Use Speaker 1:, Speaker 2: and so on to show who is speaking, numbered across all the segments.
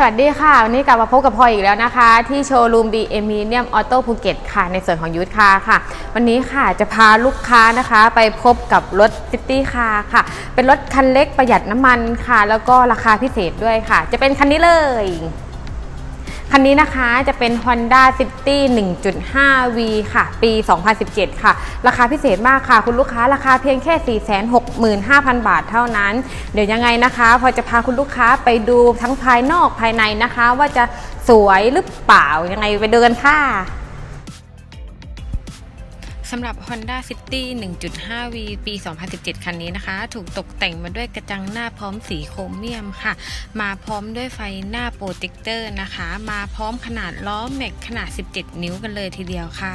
Speaker 1: สวัสดีค่ะ วันนี้กลับมาพบกับพลอยอีกแล้วนะคะ ที่โชว์รูม BM Medium Auto ภูเก็ตค่ะ ในส่วนของยูทคาค่ะ วันนี้ค่ะจะพาลูกค้านะคะ ไปพบกับรถซิตี้คาค่ะ เป็นรถคันเล็กประหยัดน้ำมันค่ะ แล้วก็ราคาพิเศษด้วยค่ะ จะเป็นคันนี้เลย คันนี้นะคะจะเป็น Honda City 1.5V ค่ะ ปี 2017 ค่ะ ราคาพิเศษมากค่ะ คุณลูกค้าราคาเพียงแค่ 465,000 บาทเท่านั้น เดี๋ยวยังไงนะคะ พอจะพาคุณลูกค้าไปดูทั้งภายนอกภายในนะคะ ว่าจะสวยหรือเปล่ายังไงไปเดินค่ะ สำหรับ Honda City 1.5V ปี 2017 คันนี้นะคะ ถูกตกแต่งมาด้วยกระจังหน้าพร้อมสีโครเมียมค่ะ มาพร้อมด้วยไฟหน้าโปรเจคเตอร์นะคะ มาพร้อมขนาดล้อแม็กขนาด 17 นิ้วกันเลยทีเดียวค่ะ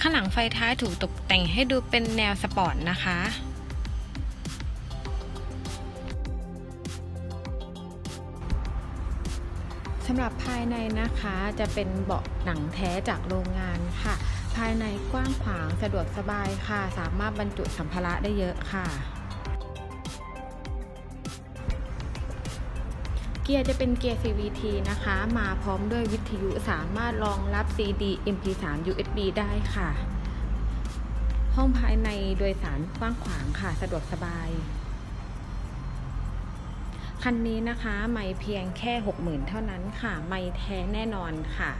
Speaker 1: ข้างหลังไฟท้ายถูกตกแต่งให้ดูเป็นแนวสปอร์ตนะคะสำหรับภายในนะคะจะเป็นเบาะหนังแท้จากโรงงานค่ะ ภายในกว้างขวางสะดวกสบายค่ะ สามารถบรรจุสัมภาระได้เยอะค่ะ เกียร์จะเป็นเกียร์ CVT นะคะ มาพร้อมด้วยวิทยุสามารถรองรับ CD MP3 USB ได้ค่ะ ห้องภายในโดยสารกว้างขวางค่ะ สะดวกสบายคันนี้นะคะ ไม่เพียงแค่ 60,000 เท่านั้นค่ะ ไม่แท้แน่นอนค่ะ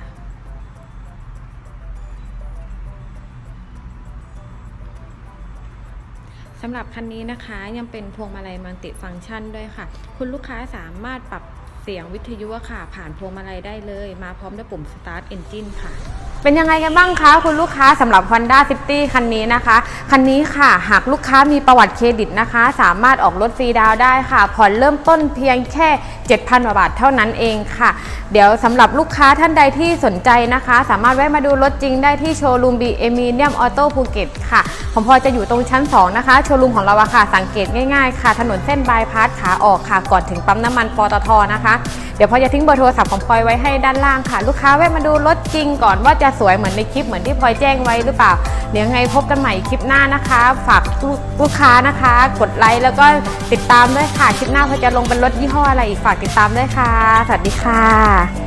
Speaker 1: สำหรับคันนี้นะคะยังเป็นพวงมาลัยมัลติฟังก์ชันด้วยค่ะ คุณลูกค้าสามารถปรับเสียงวิทยุค่ะ ผ่านพวงมาลัยได้เลย มาพร้อมด้วยปุ่ม Start Engine ค่ะ เป็นยังไงกันบ้างคะคุณลูกค้าสำหรับ Honda City คันนี้นะคะ คันนี้ค่ะ หากลูกค้ามีประวัติเครดิตนะคะ สามารถออกรถฟรีดาวได้ค่ะ ผ่อนเริ่มต้นเพียงแค่ 7,000กว่าบาทเท่านั้นเองค่ะ เดี๋ยวสำหรับลูกค้าท่านใดที่สนใจนะคะ สามารถแวะมาดูรถจริงได้ที่โชว์รูม BM Medium Auto ภูเก็ตค่ะ ผมพอจะอยู่ตรงชั้น 2 นะคะ โชว์รูมของเราอะค่ะ สังเกตง่ายๆ ค่ะ ถนนเส้นบายพาสขาออกค่ะ ก่อนถึงปั๊มน้ำมันปตทนะคะ เดี๋ยวพอจะทิ้งเบอร์โทรศัพท์ของพลอยไว้ให้ด้านล่างค่ะ ลูกค้าแวะมาดูรถจริงก่อนว่าจะสวยเหมือนในคลิปเหมือนที่พลอยแจ้งไว้หรือเปล่า เดี๋ยวไงพบกันใหม่คลิปหน้านะคะ ฝากลูกค้านะคะ กดไลค์แล้วก็ติดตามด้วยค่ะ คลิปหน้าพลอยจะลงเป็นรถยี่ห้ออะไรอีกฝากติดตามด้วยค่ะ สวัสดีค่ะ